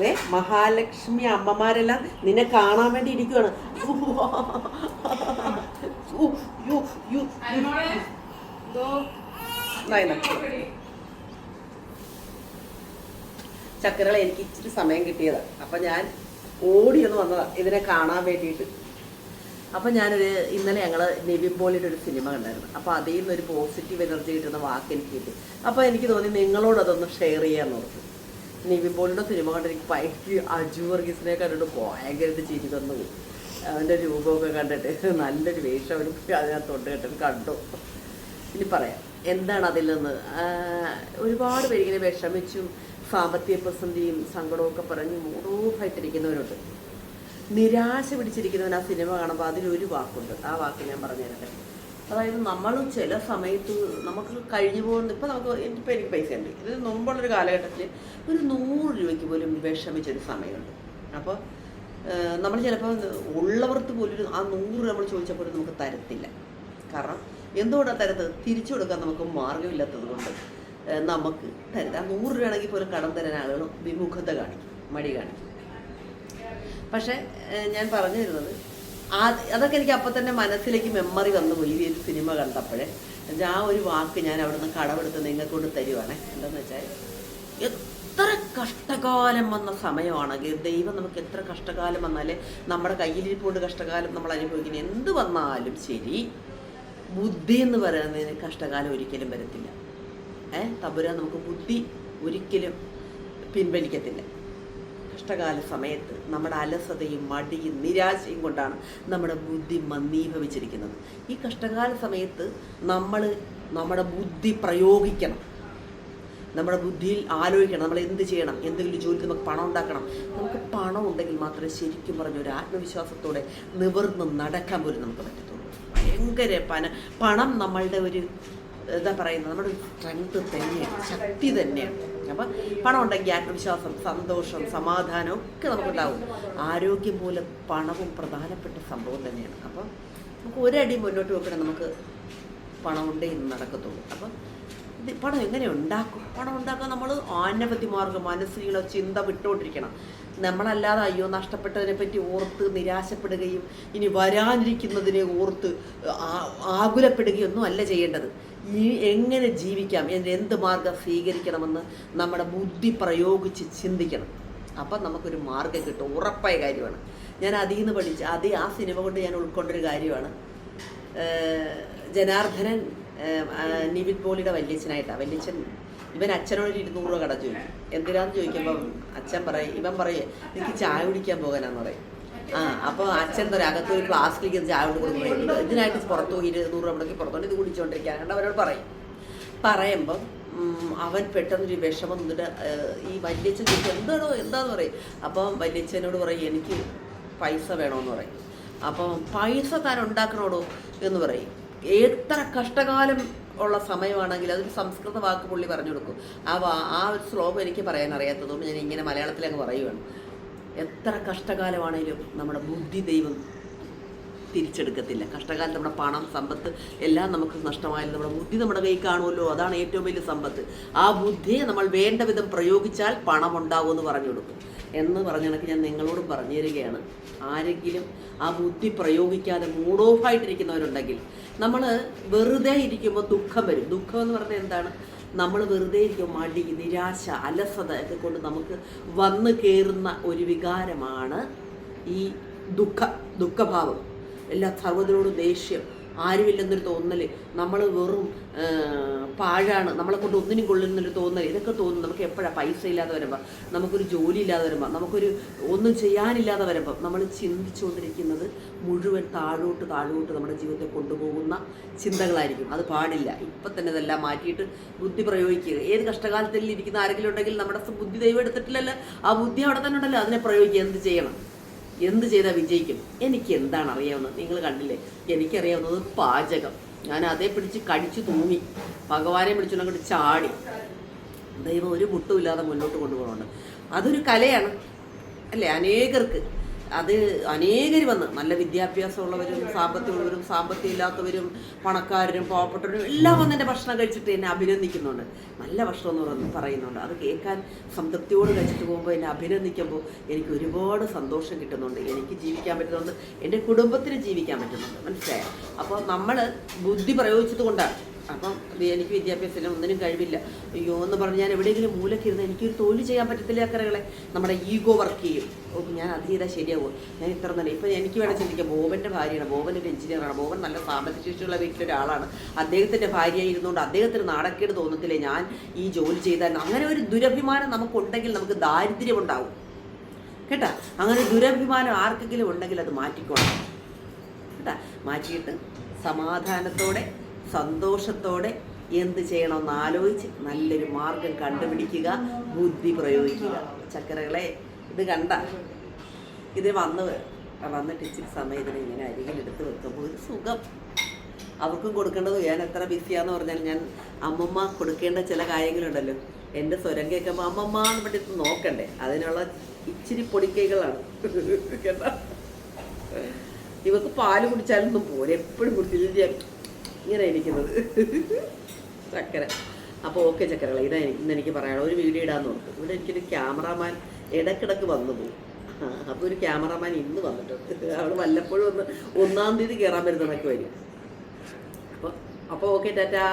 ദേ മഹാലക്ഷ്മി അമ്മമാരെല്ലാം നിന്നെ കാണാൻ വേണ്ടി ഇരിക്കുവാണ്. ചക്കരകളെ എനിക്ക് ഇച്ചിരി സമയം കിട്ടിയതാ. അപ്പൊ ഞാൻ ഓടി ഒന്ന് വന്നതാ. ഇതിനെ കാണാൻ വേണ്ടിയിട്ട്. അപ്പം ഞാനൊരു ഇന്നലെ ഞങ്ങൾ നിവിൻ പോളിയുടെ ഒരു സിനിമ കണ്ടായിരുന്നു. അപ്പോൾ അതിൽ നിന്ന് ഒരു പോസിറ്റീവ് എനർജി കിട്ടുന്ന വാക്ക് എനിക്ക് കിട്ടി. അപ്പോൾ എനിക്ക് തോന്നി നിങ്ങളോട് അതൊന്ന് ഷെയർ ചെയ്യാൻ ഓർത്തു. നിവിൻ പോളിയുടെ സിനിമ കണ്ടിട്ട് ഭയങ്കര അജു വർഗീസിനെ കണ്ടിട്ട് ഭയങ്കരമായിട്ട് ചിരി തന്നു. അവന്റെ രൂപമൊക്കെ കണ്ടിട്ട് നല്ലൊരു വേഷം അവന് അതിനകത്തോട്ട് കേട്ടിട്ട് കണ്ടു. ഇനി പറയാം എന്താണ് അതിൽ നിന്ന്? ഒരുപാട് പേര് ഇങ്ങനെ വിഷമിച്ചും സാമ്പത്തിക പ്രതിസന്ധിയും സങ്കടമൊക്കെ പറഞ്ഞ് മൂടോഫായിട്ടിരിക്കുന്നവരുണ്ട് നിരാശ പിടിച്ചിരിക്കുന്നവൻ ആ സിനിമ കാണുമ്പോൾ അതിലൊരു വാക്കുണ്ട്. ആ വാക്ക് ഞാൻ പറഞ്ഞു തരട്ടെ അതായത് നമ്മൾ ചില സമയത്ത് നമുക്ക് കഴിഞ്ഞു പോകുന്ന ഇപ്പം നമുക്ക് ഇപ്പം എനിക്ക് പൈസ ഉണ്ട്. ഇത് മുമ്പുള്ളൊരു കാലഘട്ടത്തിൽ ഒരു നൂറ് രൂപയ്ക്ക് പോലും വിഷമിച്ചൊരു സമയമുണ്ട്. അപ്പോൾ നമ്മൾ ചിലപ്പോൾ ഉള്ളവർക്ക് പോലും ആ നൂറ് നമ്മൾ ചോദിച്ചപ്പോൾ നമുക്ക് തരത്തില്ല. കാരണം എന്തുകൊണ്ടാണ് തരത്ത് തിരിച്ചു കൊടുക്കാൻ നമുക്ക് മാർഗമില്ലാത്തത് കൊണ്ട് നമുക്ക് തരുത് ആ നൂറ് രൂപയാണെങ്കിൽ പോലും കടം തരാൻ ആളുകൾ വിമുഖത കാണിക്കും മടി കാണിക്കും. പക്ഷേ ഞാൻ പറഞ്ഞു തരുന്നത് അതൊക്കെ എനിക്ക് അപ്പം തന്നെ മനസ്സിലേക്ക് മെമ്മറി വന്നുപോയി ഈ ഒരു സിനിമ കണ്ടപ്പോഴേ. ആ ഒരു വാക്ക് ഞാൻ അവിടുന്ന് കടമെടുത്ത് നിങ്ങൾക്ക് കൊണ്ട് തരുവാണേ. എന്താണെന്ന് വെച്ചാൽ എത്ര കഷ്ടകാലം വന്ന സമയമാണെങ്കിൽ ദൈവം നമുക്ക് എത്ര കഷ്ടകാലം വന്നാലേ നമ്മുടെ കയ്യിലിരിപ്പോണ്ട് കഷ്ടകാലം നമ്മൾ അനുഭവിക്കുന്നത് എന്ത് വന്നാലും ശരി ബുദ്ധി എന്ന് പറയുന്നതിന് കഷ്ടകാലം ഒരിക്കലും വരത്തില്ല. ഏഹ് തമ്പുരാൻ നമുക്ക് ബുദ്ധി ഒരിക്കലും പിൻവലിക്കത്തില്ല. കഷ്ടകാല സമയത്ത് നമ്മുടെ അലസതയും മടിയും നിരാശയും കൊണ്ടാണ് നമ്മുടെ ബുദ്ധി മന്ദീഭവിച്ചിരിക്കുന്നത്. ഈ കഷ്ടകാല സമയത്ത് നമ്മൾ നമ്മുടെ ബുദ്ധി പ്രയോഗിക്കണം. നമ്മുടെ ബുദ്ധിയിൽ ആലോചിക്കണം. നമ്മൾ എന്ത് ചെയ്യണം? എന്തെങ്കിലും ജോലി നമുക്ക് പണം ഉണ്ടാക്കണം. നമുക്ക് പണം ഉണ്ടെങ്കിൽ മാത്രമേ ശരിക്കും പറഞ്ഞ ഒരു ആത്മവിശ്വാസത്തോടെ നിവർന്ന് നടക്കാൻ പോലും നമുക്ക് പറ്റത്തുള്ളൂ. ഭയങ്കര പന പണം നമ്മളുടെ ഒരു എന്താ പറയുന്നത്? നമ്മുടെ സ്ട്രെങ്ത് തന്നെയാണ് ശക്തി തന്നെയാണ്. അപ്പം പണം ഉണ്ടെങ്കിൽ ആത്മവിശ്വാസം സന്തോഷം സമാധാനം ഒക്കെ നമുക്കുണ്ടാവും. ആരോഗ്യം പോലെ പണവും പ്രധാനപ്പെട്ട സംഭവം തന്നെയാണ്. അപ്പം നമുക്ക് ഒരടി മുന്നോട്ട് വെക്കണം നമുക്ക് പണം ഉണ്ടേ ഇന്ന് നടക്കത്തുള്ളൂ. അപ്പം ഇത് പണം എങ്ങനെ ഉണ്ടാക്കും? പണം ഉണ്ടാക്കാൻ നമ്മൾ അനവധി മാർഗം മനസ്സിലുള്ള ചിന്ത വിട്ടുകൊണ്ടിരിക്കണം നമ്മളല്ലാതെ അയ്യോ നഷ്ടപ്പെട്ടതിനെ പറ്റി ഓർത്ത് നിരാശപ്പെടുകയും ഇനി വരാനിരിക്കുന്നതിനെ ഓർത്ത് ആകുലപ്പെടുകയും ഒന്നും അല്ല ചെയ്യേണ്ടത്. ഈ എങ്ങനെ ജീവിക്കാം? എന്റെ എന്ത് മാർഗം സ്വീകരിക്കണമെന്ന് നമ്മുടെ ബുദ്ധി പ്രയോഗിച്ച് ചിന്തിക്കണം. അപ്പം നമുക്കൊരു മാർഗം കിട്ടും. ഉറപ്പായ കാര്യമാണ്. ഞാൻ അതിൽ നിന്ന് പഠിച്ച അത് ആ സിനിമ കൊണ്ട് ഞാൻ ഉൾക്കൊണ്ടൊരു കാര്യമാണ്. ജനാർദ്ദനൻ നിവിൻ പോളിയുടെ വല്യച്ഛനായിട്ടാണ് വല്യച്ഛൻ ഇവൻ അച്ഛനോട് ഒരു ഇരുന്നൂറ് രൂപ കട ചോദിക്കും. എന്തിനാന്ന് ചോദിക്കുമ്പോൾ അച്ഛൻ പറയും ഇവൻ പറയും എനിക്ക് ചായ കുടിക്കാൻ പോകാനാന്ന് പറയും. ആ അപ്പോൾ അച്ഛൻ എന്താ അകത്തൊരു അകത്ത് ഒരു പ്ലാസ്റ്റിക് ചായ കൊണ്ട് കൊടുക്കുന്നുണ്ട് ഇതിനായിട്ട് പുറത്തു പോയി ഇരുന്നൂറ് രൂപ മുടക്കി പുറത്തോട്ട് ഇത് കുടിച്ചുകൊണ്ടിരിക്കാനുണ്ട് അവരോട് പറയും. പറയുമ്പം അവൻ പെട്ടെന്നൊരു വിഷമം നിന്നിട്ട് ഈ വല്യച്ഛൻ ചോദിച്ചു എന്താണോ എന്താന്ന് പറയും. അപ്പം വല്യച്ഛനോട് പറയും എനിക്ക് പൈസ വേണമെന്ന് പറയും. അപ്പം പൈസ താൻ ഉണ്ടാക്കണോടോ എന്ന് പറയും. എത്ര കഷ്ടകാലം ഉള്ള സമയമാണെങ്കിൽ അതൊരു സംസ്കൃത വാക്ക് പുള്ളി പറഞ്ഞു കൊടുക്കും. ആ ആ ഒരു ശ്ലോകം എനിക്ക് പറയാൻ അറിയാത്തതുകൊണ്ട് ഞാൻ ഇങ്ങനെ മലയാളത്തിലങ്ങ് പറയുകയാണ് എത്ര കഷ്ടകാലമാണേലും നമ്മുടെ ബുദ്ധി ദൈവം തിരിച്ചെടുക്കത്തില്ല. കഷ്ടകാലത്ത് നമ്മുടെ പണം സമ്പത്ത് എല്ലാം നമുക്ക് നഷ്ടമായാലും നമ്മുടെ ബുദ്ധി നമ്മുടെ കയ്യിൽ കാണുമല്ലോ. അതാണ് ഏറ്റവും വലിയ സമ്പത്ത്. ആ ബുദ്ധിയെ നമ്മൾ വേണ്ട വിധം പ്രയോഗിച്ചാൽ പണം ഉണ്ടാവും എന്ന് പറഞ്ഞു കൊടുക്കും. എന്ന് പറഞ്ഞ കണക്ക് ഞാൻ നിങ്ങളോട് പറഞ്ഞു തരികയാണ് ആരെങ്കിലും ആ ബുദ്ധി പ്രയോഗിക്കാതെ മൂഡ് ഓഫ് ആയിട്ടിരിക്കുന്നവരുണ്ടെങ്കിൽ നമ്മൾ വെറുതെ ഇരിക്കുമ്പോൾ ദുഃഖം വരും. ദുഃഖം എന്ന് പറഞ്ഞാൽ എന്താണ്? നമ്മൾ വെറുതെ ഇരിക്കും മടി നിരാശ അലസത ഒക്കെ കൊണ്ട് നമുക്ക് വന്നു കയറുന്ന ഒരു വികാരമാണ് ഈ ദുഃഖ ദുഃഖഭാവം. എല്ലാ സർവതിനോടും ദേഷ്യം ആരുമില്ലെന്നൊരു തോന്നൽ നമ്മൾ വെറും പാഴാണ്. നമ്മളെ കൊണ്ട് ഒന്നിനും കൊള്ളുന്നൊരു തോന്നൽ ഇതൊക്കെ തോന്നും. നമുക്ക് എപ്പോഴാണ് പൈസ ഇല്ലാതെ വരുമ്പോൾ നമുക്കൊരു ജോലി ഇല്ലാതെ വരുമ്പോൾ നമുക്കൊരു ഒന്നും ചെയ്യാനില്ലാതെ വരുമ്പോൾ നമ്മൾ ചിന്തിച്ചുകൊണ്ടിരിക്കുന്നത് മുഴുവൻ താഴോട്ട് താഴോട്ട് നമ്മുടെ ജീവിതത്തെ കൊണ്ടുപോകുന്ന ചിന്തകളായിരിക്കും. അത് പാടില്ല. ഇപ്പം തന്നെ ഇതെല്ലാം മാറ്റിയിട്ട് ബുദ്ധി പ്രയോഗിക്കുക. ഏത് കഷ്ടകാലത്തിൽ ഇരിക്കുന്ന ആരെങ്കിലും ഉണ്ടെങ്കിൽ നമ്മുടെ ബുദ്ധി ദൈവം എടുത്തിട്ടില്ലല്ലോ. ആ ബുദ്ധി അവിടെ തന്നെ ഉണ്ടല്ലോ. അതിനെ പ്രയോഗിക്കുക. എന്ത് ചെയ്യണം? എന്ത് ചെയ്താൽ വിജയിക്കും? എനിക്ക് എന്താണ് അറിയാവുന്നത്? നിങ്ങൾ കണ്ടില്ലേ? എനിക്കറിയാവുന്നത് പാചകം. ഞാൻ അതേ പിടിച്ച് കടിച്ചു തൂങ്ങി. ഭഗവാനെ പിടിച്ചുകൊണ്ട് ചാടി. ദൈവം ഒരു മുട്ടുമില്ലാതെ മുന്നോട്ട് കൊണ്ടുപോകുന്നുണ്ട്. അതൊരു കലയാണ്. അല്ലേ? അനേകർക്ക്. അത് അനേകർ വന്ന്. നല്ല വിദ്യാഭ്യാസമുള്ളവരും സാമ്പത്തികമുള്ളവരും സാമ്പത്തികം ഇല്ലാത്തവരും പണക്കാരും പാവപ്പെട്ടവരും എല്ലാം വന്ന് എന്റെ ഭക്ഷണം കഴിച്ചിട്ട് എന്നെ അഭിനന്ദിക്കുന്നുണ്ട്. നല്ല ഭക്ഷണം എന്ന് പറഞ്ഞ് പറയുന്നുണ്ട്. അത് കേൾക്കാൻ സംതൃപ്തിയോട് കഴിച്ചിട്ട് പോകുമ്പോൾ എന്നെ അഭിനന്ദിക്കുമ്പോൾ എനിക്ക് ഒരുപാട് സന്തോഷം കിട്ടുന്നുണ്ട്. എനിക്ക് ജീവിക്കാൻ പറ്റുന്നുണ്ട്. എന്റെ കുടുംബത്തിന് ജീവിക്കാൻ പറ്റുന്നുണ്ട്. മനസ്സിലായോ? അപ്പോൾ നമ്മൾ ബുദ്ധി പ്രയോഗിച്ചത് കൊണ്ടാണ്. അപ്പം എനിക്ക് വിദ്യാഭ്യാസത്തിന് ഒന്നിനും കഴിവില്ല. അയ്യോ എന്ന് പറഞ്ഞ് ഞാൻ എവിടെയെങ്കിലും മൂലക്കിരുന്ന് എനിക്കൊരു തൊഴിൽ ചെയ്യാൻ പറ്റത്തില്ല അക്കറകളെ നമ്മുടെ ഈഗോ വർക്ക് ചെയ്യും. ഓ ഞാൻ അത് ചെയ്താൽ ശരിയാവും ഞാൻ ഇത്ര നല്ല ഇപ്പം എനിക്ക് വേണം ചിന്തിക്കാം. ബോബന്റെ ഭാര്യയാണ്. ബോബൻ ഒരു എഞ്ചിനീയറാണ് ബോബൻ നല്ല സാമ്പത്തിക ശേഷിയുള്ള വീട്ടിലൊരാളാണ്. അദ്ദേഹത്തിന്റെ ഭാര്യ ഇരുന്നുകൊണ്ട് അദ്ദേഹത്തിന് നാടക്കേട് തോന്നത്തില്ലേ? ഞാൻ ഈ ജോലി ചെയ്താൽ അങ്ങനെ ഒരു ദുരഭിമാനം നമുക്കുണ്ടെങ്കിൽ നമുക്ക് ദാരിദ്ര്യം ഉണ്ടാവും കേട്ടാ? അങ്ങനെ ദുരഭിമാനം ആർക്കെങ്കിലും ഉണ്ടെങ്കിൽ അത് മാറ്റിക്കോണം. കേട്ടാ? മാറ്റിയിട്ട് സമാധാനത്തോടെ സന്തോഷത്തോടെ എന്ത് ചെയ്യണമെന്ന് ആലോചിച്ച് നല്ലൊരു മാർഗം കണ്ടുപിടിക്കുക ബുദ്ധി പ്രയോഗിക്കുക. ചക്കരകളെ ഇത് കണ്ട. ഇത് വന്ന് വന്നിട്ട് ഇച്ചിരി സമയത്തിന് ഇങ്ങനെ അരികിലെടുത്ത് വെക്കുമ്പോൾ ഒരു സുഖം. അവർക്കും കൊടുക്കേണ്ടത് ഞാൻ എത്ര ബിസിയാന്ന് പറഞ്ഞാൽ ഞാൻ അമ്മമ്മ കൊടുക്കേണ്ട ചില കാര്യങ്ങളുണ്ടല്ലോ. എന്റെ സ്വരം കേൾക്കുമ്പോൾ അമ്മമ്മ എന്ന് പറ്റി നോക്കണ്ടേ. അതിനുള്ള ഇച്ചിരി പൊടിക്കൈകളാണ്. കേട്ടോ? ഇവർക്ക് പാൽ കുടിച്ചാലൊന്നും പോരെ. എപ്പോഴും കുടിച്ചില്ല ഇങ്ങനെ ഇരിക്കുന്നത് ചക്കര. അപ്പോൾ ഓക്കെ ചക്കരകളെ ഇതാ ഇന്ന് എനിക്ക് പറയാനുള്ള ഒരു വീഡിയോ ഇടാൻ ഓർത്തു ഇവിടെ എനിക്കൊരു ക്യാമറാമാൻ ഇടക്കിടക്ക് വന്നു പോകും അപ്പോൾ ഒരു ക്യാമറാമാൻ ഇന്ന് വന്നിട്ടുണ്ട്. അവൾ വല്ലപ്പോഴും ഒന്ന് ഒന്നാം തീയതി കയറാൻ വരുന്നതൊക്കെ വരും. അപ്പോൾ അപ്പോൾ ഓക്കെ ടാറ്റാ.